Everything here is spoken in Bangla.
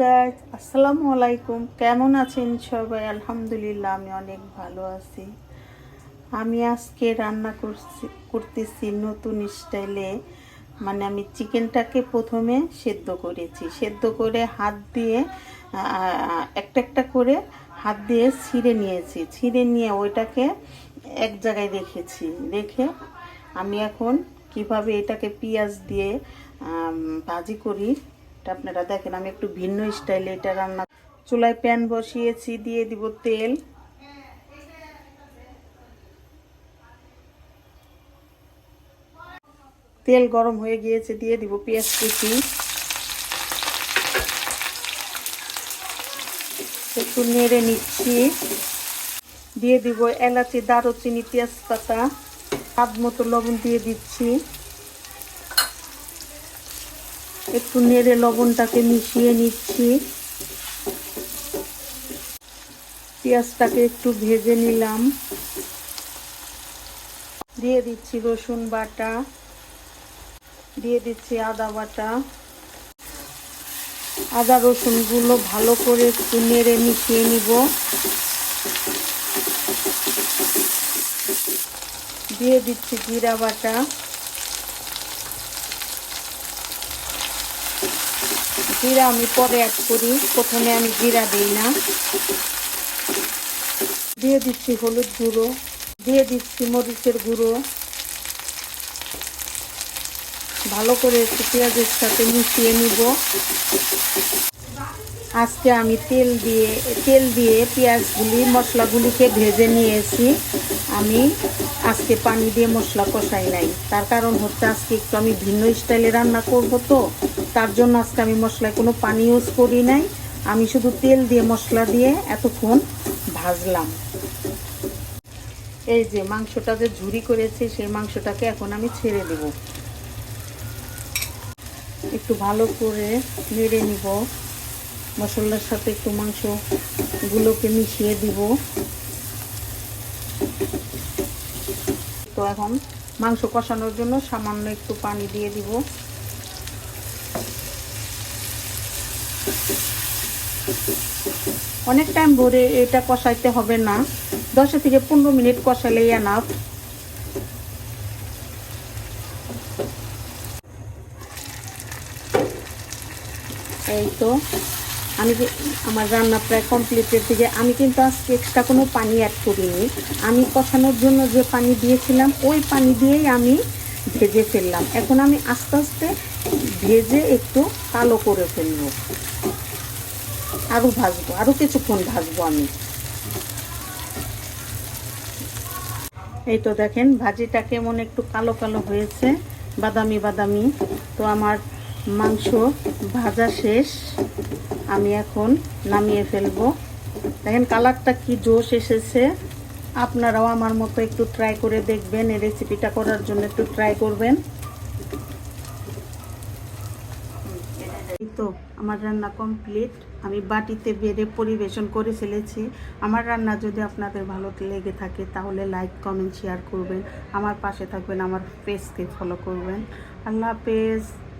গাইজ আসসালামু আলাইকুম। কেমন আছেন সবাই? আলহামদুলিল্লাহ, আমি অনেক ভালো আছি। আমি আজকে রান্না করছি করতেছি নতুন স্টাইলে। মানে আমি চিকেনটাকে প্রথমে সেদ্ধ করেছি। সেদ্ধ করে হাত দিয়ে একটা একটা করে হাত দিয়ে ছিঁড়ে নিয়েছি। ছিঁড়ে নিয়ে ওইটাকে এক জায়গায় রেখেছি। রেখে আমি এখন কীভাবে এটাকে পেঁয়াজ দিয়ে ভাজি করি এটা আপনারা দেখেন, আমি একটু ভিন্ন স্টাইলে এটা রান্না চুলায় প্যান বসিয়েছি, দিয়ে দিব তেল। তেল গরম হয়ে গিয়েছে, দিয়ে দিব পেঁয়াজ কুচি। একটু নেড়ে নিচ্ছি। দিয়ে দিব এলাচি, দারুচিনি, তেজপাতা, স্বাদ মতো লবণ দিয়ে দিচ্ছি। একটু নেড়ে লবণটাকে মিশিয়ে নিচ্ছি। পেঁয়াজটাকে একটু ভেজে নিলাম। দিয়ে দিচ্ছি রসুন বাটা। দিয়ে দিচ্ছি আদা বাটা। আদা রসুনগুলো ভালো করে একটু নেড়ে মিশিয়ে নিব। দিয়ে দিচ্ছি জিরা বাটা। জিরা আমি পরে অ্যাড করি। প্রথমে আমি জিরা দিই না। দিয়ে দিচ্ছি হলুদ গুঁড়ো। দিয়ে দিচ্ছি মরিচের গুঁড়ো। ভালো করে একটু পেঁয়াজের সাথে মিশিয়ে নিব। আজকে আমি তেল দিয়ে তেল দিয়ে পেঁয়াজগুলি, মশলাগুলিকে ভেজে নিয়েছি। আমি আজকে পানি দিয়ে মশলা কষাই নাই। তার কারণ হচ্ছে আজকে একটু আমি ভিন্ন স্টাইলে রান্না করব তো। তার জন্য আজকে আমি মশলায় কোনো পানি ইউজ করি নাই। আমি শুধু তেল দিয়ে মশলা দিয়ে এতক্ষণ ভাজলাম। এই যে মাংসটা যে ঝুরি করেছি, সেই মাংসটাকে এখন আমি ছেড়ে দেব। একটু ভালো করে নেড়ে নিব। মশলার সাথে একটু মাংসগুলোকে মিশিয়ে দিব। তো এখন মাংস কষানোর জন্য সামান্য একটু পানি দিয়ে দিব। অনেক টাইম ধরে এটা কষাইতে হবে না। দশ থেকে পনেরো মিনিট কষালেই এনাফ এই তো, আমি আমার রান্না প্রায় কমপ্লিটের দিকে, আমি কিন্তু আজকে এক্সট্রা কোনো পানি অ্যাড করিনি। আমি কষানোর জন্য যে পানি দিয়েছিলাম, ওই পানি দিয়েই আমি ভেজে ফেললাম। এখন আমি আস্তে আস্তে ভেজে একটু কালো করে ফেলব। আরও ভাজবো আরও কিছুক্ষণ ভাজবো আমি। এই তো দেখেন, ভাজিটা কেমন একটু কালো কালো হয়েছে, বাদামি বাদামি। তো আমার মাংস ভাজা শেষ। আমি এখন নামিয়ে ফেলব। দেখেন, কালারটা কি জোশ এসেছে। আপনারাও আমার মতো একটু ট্রাই করে দেখবেন, এই রেসিপিটা করার জন্য একটু ট্রাই করবেন। তো, আমার রান্না কমপ্লিট আমি বাটিতে বেড়ে পরিবেশন করে ফেলেছি। আমার রান্না যদি আপনাদের ভালো লেগে থাকে, তাহলে লাইক কমেন্ট শেয়ার করবেন। আমার পাশে থাকবেন, আমার পেজকে ফলো করবেন। আল্লাহ হাফেজ।